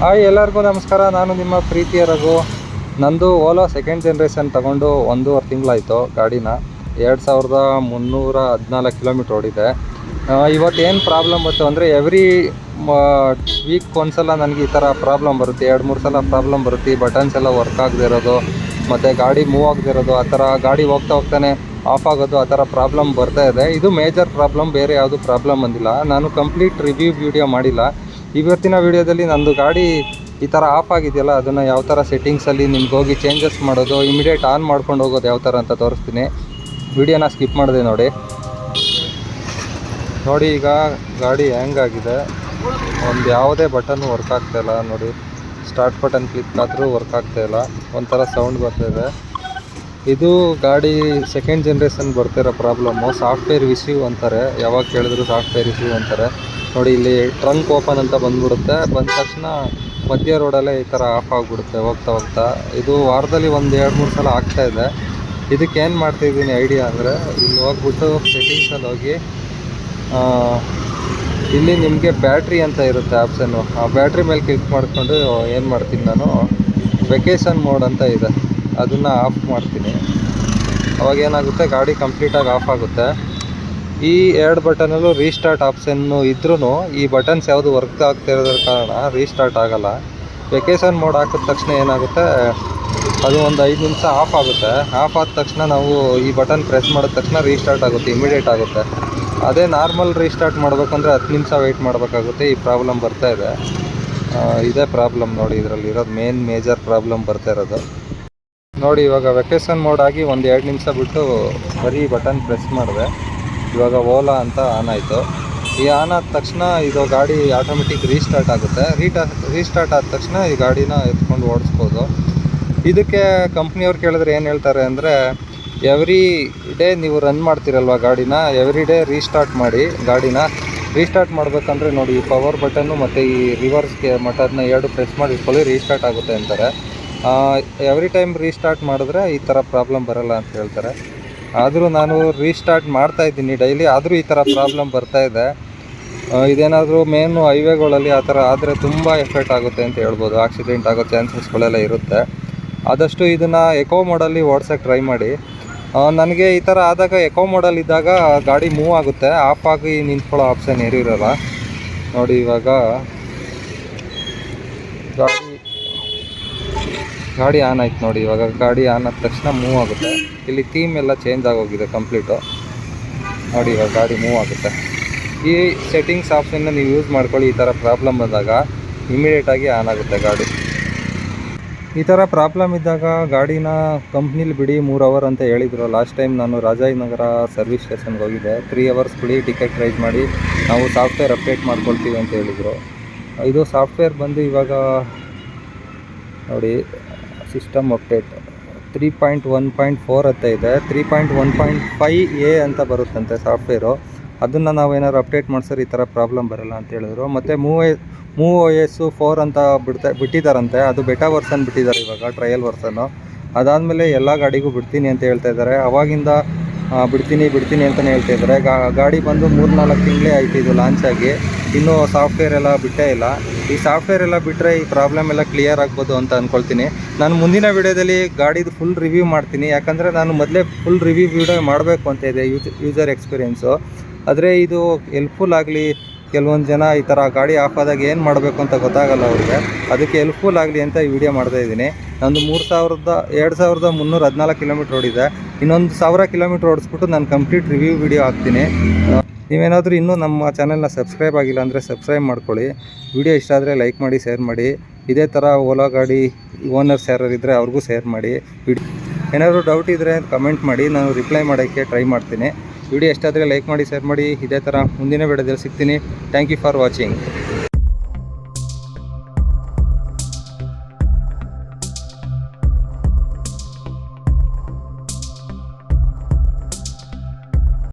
Hi, ಎಲ್ಲರಿಗೂ ನಮಸ್ಕಾರ. ನಾನು ನಿಮ್ಮ ಪ್ರೀತಿಯ ರಘು. ನಂದು ಓಲಾ ಸೆಕೆಂಡ್ ಜನ್ರೇಷನ್ ತಗೊಂಡು ಒಂದೂವರೆ ತಿಂಗಳಾಯಿತು ಗಾಡಿನ. ಎರಡು ಸಾವಿರದ ಮುನ್ನೂರ ಹದಿನಾಲ್ಕು ಕಿಲೋಮೀಟ್ರ್ ಓಡಿದೆ. ಇವತ್ತೇನು ಪ್ರಾಬ್ಲಮ್ ಬಂತು ಅಂದರೆ ಎವ್ರಿ ವೀಕ್ ಒಂದ್ಸಲ ನನಗೆ ಈ ಥರ ಪ್ರಾಬ್ಲಮ್ ಬರುತ್ತೆ. ಎರಡು, ಮೂರು ಸಲ ಪ್ರಾಬ್ಲಮ್ ಬರುತ್ತೆ. ಬಟನ್ಸ್ ಎಲ್ಲ ವರ್ಕ್ ಆಗದೆ ಇರೋದು, ಮತ್ತು ಗಾಡಿ ಮೂವ್ ಆಗದೆ ಇರೋದು, ಆ ಥರ ಗಾಡಿ ಹೋಗ್ತಾ ಹೋಗ್ತಾನೆ ಆಫ್ ಆಗೋದು, ಆ ಥರ ಪ್ರಾಬ್ಲಮ್ ಬರ್ತಾ ಇದೆ. ಇದು ಮೇಜರ್ ಪ್ರಾಬ್ಲಮ್ ಬೇರೆ ಯಾವುದು ಪ್ರಾಬ್ಲಮ್ ಬಂದಿಲ್ಲ. ನಾನು ಕಂಪ್ಲೀಟ್ ರಿವ್ಯೂ ವಿಡಿಯೋ ಮಾಡಿಲ್ಲ. ಇವತ್ತಿನ ವಿಡಿಯೋದಲ್ಲಿ ನಂದು ಗಾಡಿ ಈ ಥರ ಆಫ್ ಆಗಿದೆಯಲ್ಲ, ಅದನ್ನು ಯಾವ ಥರ ಸೆಟ್ಟಿಂಗ್ಸಲ್ಲಿ ನಿಮ್ಗೆ ಹೋಗಿ ಚೇಂಜಸ್ ಮಾಡೋದು ಇಮಿಡಿಯೇಟ್ ಆನ್ ಮಾಡ್ಕೊಂಡು ಹೋಗೋದು ಯಾವ ಥರ ಅಂತ ತೋರಿಸ್ತೀನಿ. ವಿಡಿಯೋನ ಸ್ಕಿಪ್ ಮಾಡಿದೆ ನೋಡಿ. ನೋಡಿ ಈಗ ಗಾಡಿ ಹ್ಯಾಂಗ್ ಆಗಿದೆ. ಒಂದು ಯಾವುದೇ ಬಟನ್ ವರ್ಕ್ ಆಗ್ತಾ ಇಲ್ಲ, ನೋಡಿ. ಸ್ಟಾರ್ಟ್ ಬಟನ್ ಕ್ಲಿಕ್ ಆದರೂ ವರ್ಕ್ ಆಗ್ತಾ ಇಲ್ಲ. ಒಂಥರ ಸೌಂಡ್ ಬರ್ತಾಯಿದೆ ಇದು. ಗಾಡಿ ಸೆಕೆಂಡ್ ಜನ್ರೇಷನ್ ಬರ್ತಿರೋ ಪ್ರಾಬ್ಲಮ್ಮು ಸಾಫ್ಟ್ವೇರ್ ಇಶ್ಯೂ ಅಂತಾರೆ. ಯಾವಾಗ ಕೇಳಿದ್ರು ಸಾಫ್ಟ್ವೇರ್ ಇಶ್ಯೂ ಅಂತಾರೆ. ನೋಡಿ, ಇಲ್ಲಿ ಟ್ರಂಕ್ ಓಪನ್ ಅಂತ ಬಂದ್ಬಿಡುತ್ತೆ. ಬಂದ ತಕ್ಷಣ ಮಧ್ಯ ರೋಡಲ್ಲೇ ಈ ಥರ ಆಫ್ ಆಗಿಬಿಡುತ್ತೆ, ಹೋಗ್ತಾ ಹೋಗ್ತಾ. ಇದು ವಾರದಲ್ಲಿ ಒಂದು ಎರಡು, ಮೂರು ಸಲ ಆಗ್ತಾ ಇದೆ. ಇದಕ್ಕೆ ಏನು ಮಾಡ್ತಾಯಿದ್ದೀನಿ ಐಡಿಯಾ ಅಂದರೆ, ಇಲ್ಲಿ ಹೋಗ್ಬಿಟ್ಟು ಸೆಟ್ಟಿಂಗ್ಸಲ್ಲಿ ಹೋಗಿ ಇಲ್ಲಿ ನಿಮಗೆ ಬ್ಯಾಟ್ರಿ ಅಂತ ಇರುತ್ತೆ ಆಪ್ಷನ್ನು ಆ ಬ್ಯಾಟ್ರಿ ಮೇಲೆ ಕ್ಲಿಕ್ ಮಾಡಿಕೊಂಡು ಏನು ಮಾಡ್ತೀನಿ ನಾನು? ವೆಕೇಷನ್ ಮೋಡ್ ಅಂತ ಇದೆ. ಅದನ್ನು ಆಫ್ ಮಾಡ್ತೀನಿ. ಅವಾಗ ಏನಾಗುತ್ತೆ? ಗಾಡಿ ಕಂಪ್ಲೀಟಾಗಿ ಆಫ್ ಆಗುತ್ತೆ. ಈ ಎರಡು ಬಟನಲ್ಲೂ ರೀಸ್ಟಾರ್ಟ್ ಆಪ್ಷನ್ನು ಇದ್ರೂ ಈ ಬಟನ್ಸ್ ಯಾವುದು ವರ್ಕ್ ಆಗ್ತಾ ಇರೋದ್ರ ಕಾರಣ ರೀಸ್ಟಾರ್ಟ್ ಆಗಲ್ಲ. ವೆಕೇಷನ್ ಮೋಡ್ ಹಾಕಿದ ತಕ್ಷಣ ಏನಾಗುತ್ತೆ? ಅದು ಒಂದು ಐದು ನಿಮಿಷ ಆಫ್ ಆಗುತ್ತೆ. ಆಫ್ ಆದ ತಕ್ಷಣ ನಾವು ಈ ಬಟನ್ ಪ್ರೆಸ್ ಮಾಡಿದ ತಕ್ಷಣ ರೀಸ್ಟಾರ್ಟ್ ಆಗುತ್ತೆ ಇಮಿಡಿಯೇಟ್ ಆಗುತ್ತೆ. ಅದೇ ನಾರ್ಮಲ್ ರೀಸ್ಟಾರ್ಟ್ ಮಾಡಬೇಕಂದ್ರೆ ಹತ್ತು ನಿಮಿಷ ವೆಯ್ಟ್ ಮಾಡಬೇಕಾಗುತ್ತೆ. ಈ ಪ್ರಾಬ್ಲಮ್ ಬರ್ತಾ ಇದೆ. ಇದೇ ಪ್ರಾಬ್ಲಮ್ ನೋಡಿ ಇದರಲ್ಲಿ ಇರೋದು ಮೇನ್ ಮೇಜರ್ ಪ್ರಾಬ್ಲಮ್ ಬರ್ತಾ ಇರೋದು. ನೋಡಿ ಇವಾಗ ವೆಕೇಶನ್ ಮೋಡ್ ಆಗಿ ಒಂದು ಎರಡು ನಿಮಿಷ ಬಿಟ್ಟು ಬರೀ ಬಟನ್ ಪ್ರೆಸ್ ಮಾಡಿದೆ. ಇವಾಗ ಓಲಾ ಅಂತ ಆನ್ ಆಯಿತು. ಈ ಆನ್ ಆದ ತಕ್ಷಣ ಇದು ಗಾಡಿ ಆಟೋಮೆಟಿಕ್ ರೀಸ್ಟಾರ್ಟ್ ಆಗುತ್ತೆ. ರೀಟಾ ರೀಸ್ಟಾರ್ಟ್ ಆದ ತಕ್ಷಣ ಈ ಗಾಡಿನ ಎತ್ಕೊಂಡು ಓಡಿಸ್ಬೋದು. ಇದಕ್ಕೆ ಕಂಪ್ನಿಯವ್ರು ಕೇಳಿದ್ರೆ ಏನು ಹೇಳ್ತಾರೆ ಅಂದರೆ ಎವ್ರಿ ಡೇ ನೀವು ರನ್ ಮಾಡ್ತಿರಲ್ವ ಗಾಡಿನ ಎವ್ರಿ ಡೇ ರೀಸ್ಟಾರ್ಟ್ ಮಾಡಿ ಗಾಡಿನ. ರೀಸ್ಟಾರ್ಟ್ ಮಾಡಬೇಕಂದ್ರೆ ನೋಡಿ, ಈ ಪವರ್ ಬಟನ್ನು ಮತ್ತು ಈ ರಿವರ್ಸ್ಗೆ ಮಟನ್ನ ಎರಡು ಪ್ರೆಸ್ ಮಾಡಿ ಇಟ್ಕೊಳ್ಳಿ ರೀಸ್ಟಾರ್ಟ್ ಆಗುತ್ತೆ ಅಂತಾರೆ. ಎವ್ರಿ ಟೈಮ್ ರೀಸ್ಟಾರ್ಟ್ ಮಾಡಿದ್ರೆ ಈ ಥರ ಪ್ರಾಬ್ಲಮ್ ಬರಲ್ಲ ಅಂತ ಹೇಳ್ತಾರೆ. ಆದರೂ ನಾನು ರೀಸ್ಟಾರ್ಟ್ ಮಾಡ್ತಾ ಇದ್ದೀನಿ ಡೈಲಿ ಆದರೂ ಈ ಥರ ಪ್ರಾಬ್ಲಮ್ ಬರ್ತಾ ಇದೆ. ಇದೇನಾದರೂ ಮೇನು ಹೈವೇಗಳಲ್ಲಿ ಆ ಥರ ಆದರೆ ತುಂಬ ಎಫೆಕ್ಟ್ ಆಗುತ್ತೆ ಅಂತ ಹೇಳ್ಬೋದು. ಆಕ್ಸಿಡೆಂಟ್ ಆಗೋ ಚಾನ್ಸಸ್ಗಳೆಲ್ಲ ಇರುತ್ತೆ. ಆದಷ್ಟು ಇದನ್ನು ಎಕೋ ಮೋಡಲ್ಲಿ ಓಡ್ಸೋಕ್ಕೆ ಟ್ರೈ ಮಾಡಿ. ನನಗೆ ಈ ಥರ ಆದಾಗ ಎಕೋ ಮೋಡಲ್ ಇದ್ದಾಗ ಗಾಡಿ ಮೂವ್ ಆಗುತ್ತೆ. ಆಫ್ ಆಗಿ ನಿಂತ್ಕೊಳ್ಳೋ ಆಪ್ಷನ್ ಏರಿರಲ್ಲ ನೋಡಿ ಇವಾಗ ಗಾಡಿ ಗಾಡಿ ಆನ್ ಆಯ್ತು ನೋಡಿ, ಇವಾಗ ಗಾಡಿ ಆನ್ ಆದ ತಕ್ಷಣ ಮೂವ್ ಆಗುತ್ತೆ. ಇಲ್ಲಿ ಥೀಮ್ ಎಲ್ಲ ಚೇಂಜ್ ಆಗೋಗಿದೆ ಕಂಪ್ಲೀಟು ನೋಡಿ, ಇವಾಗ ಗಾಡಿ ಮೂವ್ ಆಗುತ್ತೆ. ಈ ಸೆಟ್ಟಿಂಗ್ಸ್ ಆಪ್ಷನ್ನ ನೀವು ಯೂಸ್ ಮಾಡ್ಕೊಳ್ಳಿ, ಈ ಥರ ಪ್ರಾಬ್ಲಮ್ ಬಂದಾಗ ಇಮಿಡಿಯೇಟಾಗಿ ಆನ್ ಆಗುತ್ತೆ ಗಾಡಿ. ಈ ಥರ ಪ್ರಾಬ್ಲಮ್ ಇದ್ದಾಗ ಗಾಡಿನ ಕಂಪ್ನಿಲಿ ಬಿಡಿ, ಮೂರು ಅವರ್ ಅಂತ ಹೇಳಿದರು. ಲಾಸ್ಟ್ ಟೈಮ್ ನಾನು ರಾಜಾಜಿನಗರ ಸರ್ವಿಸ್ ಸ್ಟೇಷನ್ಗೆ ಹೋಗಿದ್ದೆ. ತ್ರೀ ಅವರ್ಸ್ ಬಿಡಿ ಟಿಕೆಟ್ ರೈಸ್ ಮಾಡಿ ನಾವು ಸಾಫ್ಟ್ವೇರ್ ಅಪ್ಡೇಟ್ ಮಾಡ್ಕೊಳ್ತೀವಿ ಅಂತ ಹೇಳಿದರು. ಇದು ಸಾಫ್ಟ್ವೇರ್ ಬಂದು ಇವಾಗ ನೋಡಿ system update three point one point four ಅಂತ ಇದೆ. Three point one point five ಅಂತ ಬರುತ್ತಂತೆ ಸಾಫ್ಟ್ವೇರು ಅದನ್ನು ನಾವು ಏನಾದ್ರು ಅಪ್ಡೇಟ್ ಮಾಡಿಸಿದ್ರೆ ಈ ಥರ ಪ್ರಾಬ್ಲಮ್ ಬರಲ್ಲ ಅಂತ ಹೇಳಿದ್ರು. ಮತ್ತು move move O S four ಅಂತ ಬಿಡ್ತಾ ಬಿಟ್ಟಿದ್ದಾರಂತೆ ಅದು ಬೆಟಾ ವರ್ಸನ್ ಬಿಟ್ಟಿದ್ದಾರೆ ಇವಾಗ ಟ್ರಯಲ್ ವರ್ಷನ್ನು ಅದಾದಮೇಲೆ ಎಲ್ಲ ಗಾಡಿಗೂ ಬಿಡ್ತೀನಿ ಅಂತ ಹೇಳ್ತಾ ಇದ್ದಾರೆ. ಅವಾಗಿಂದ ಬಿಡ್ತೀನಿ ಬಿಡ್ತೀನಿ ಅಂತಲೇ ಹೇಳ್ತಾ ಇದ್ದಾರೆ. ಗಾಡಿ ಬಂದು ಮೂರು ನಾಲ್ಕು ತಿಂಗಳೇ ಆಯ್ತು ಇದು ಲಾಂಚ್ ಆಗಿ. ಇನ್ನೂ ಸಾಫ್ಟ್ವೇರ್ ಎಲ್ಲ ಬಿಟ್ಟೇ ಇಲ್ಲ. ಈ ಸಾಫ್ಟ್ವೇರ್ ಎಲ್ಲ ಬಿಟ್ಟರೆ ಈ ಪ್ರಾಬ್ಲಮ್ ಎಲ್ಲ ಕ್ಲಿಯರ್ ಆಗ್ಬೋದು ಅಂತ ಅಂದ್ಕೊಳ್ತೀನಿ ನಾನು ಮುಂದಿನ ವಿಡಿಯೋದಲ್ಲಿ ಗಾಡಿದು ಫುಲ್ ರಿವ್ಯೂ ಮಾಡ್ತೀನಿ. ಯಾಕಂದರೆ ನಾನು ಮೊದಲೇ ಫುಲ್ ರಿವ್ಯೂ ವಿಡಿಯೋ ಮಾಡಬೇಕು ಅಂತ ಇದೆ ಯೂಸ್ ಯೂಸರ್ ಎಕ್ಸ್ಪೀರಿಯೆನ್ಸು ಆದರೆ ಇದು ಹೆಲ್ಪ್ಫುಲ್ ಆಗಲಿ, ಕೆಲವೊಂದು ಜನ ಈ ಥರ ಗಾಡಿ ಆಫ್ ಆದಾಗ ಏನು ಮಾಡಬೇಕು ಅಂತ ಗೊತ್ತಾಗಲ್ಲ ಅವ್ರಿಗೆ. ಅದಕ್ಕೆ ಹೆಲ್ಪ್ಫುಲ್ ಆಗಲಿ ಅಂತ ಈ ವಿಡಿಯೋ ಮಾಡ್ತಾ ಇದ್ದೀನಿ. ನಂದು ಮೂರು ಸಾವಿರದ, ಎರಡು ಸಾವಿರದ ಮುನ್ನೂರ ಹದಿನಾಲ್ಕು ಕಿಲೋಮೀಟ್ರ್ ಓಡಿದೆ ಇನ್ನೊಂದು ಸಾವಿರ ಕಿಲೋಮೀಟ್ರ್ ಓಡಿಸ್ಬಿಟ್ಟು ನಾನು ಕಂಪ್ಲೀಟ್ ರಿವ್ಯೂ ವಿಡಿಯೋ ಹಾಕ್ತೀನಿ. ನೀವೇನಾದರೂ ಇನ್ನೂ ನಮ್ಮ ಚಾನೆಲ್ನ ಸಬ್ಸ್ಕ್ರೈಬ್ ಆಗಿಲ್ಲ ಅಂದರೆ ಸಬ್ಸ್ಕ್ರೈಬ್ ಮಾಡ್ಕೊಳ್ಳಿ. ವಿಡಿಯೋ ಇಷ್ಟ ಆದರೆ ಲೈಕ್ ಮಾಡಿ, ಶೇರ್ ಮಾಡಿ. ಇದೇ ಥರ ಓಲಾ ಗಾಡಿ ಓನರ್ಸ್ ಯಾರು ಇದ್ದರೆ ಅವ್ರಿಗೂ ಶೇರ್ ಮಾಡಿ. ಏನಾದರೂ ಡೌಟ್ ಇದ್ದರೆ ಕಮೆಂಟ್ ಮಾಡಿ, ನಾನು ರಿಪ್ಲೈ ಮಾಡೋಕ್ಕೆ ಟ್ರೈ ಮಾಡ್ತೀನಿ. ವಿಡಿಯೋ ಎಷ್ಟಾದರೆ ಲೈಕ್ ಮಾಡಿ, ಶೇರ್ ಮಾಡಿ. ಇದೇ ಥರ ಮುಂದಿನ ವಿಡಿಯೋದಲ್ಲಿ ಸಿಗ್ತೀನಿ. Thank you for watching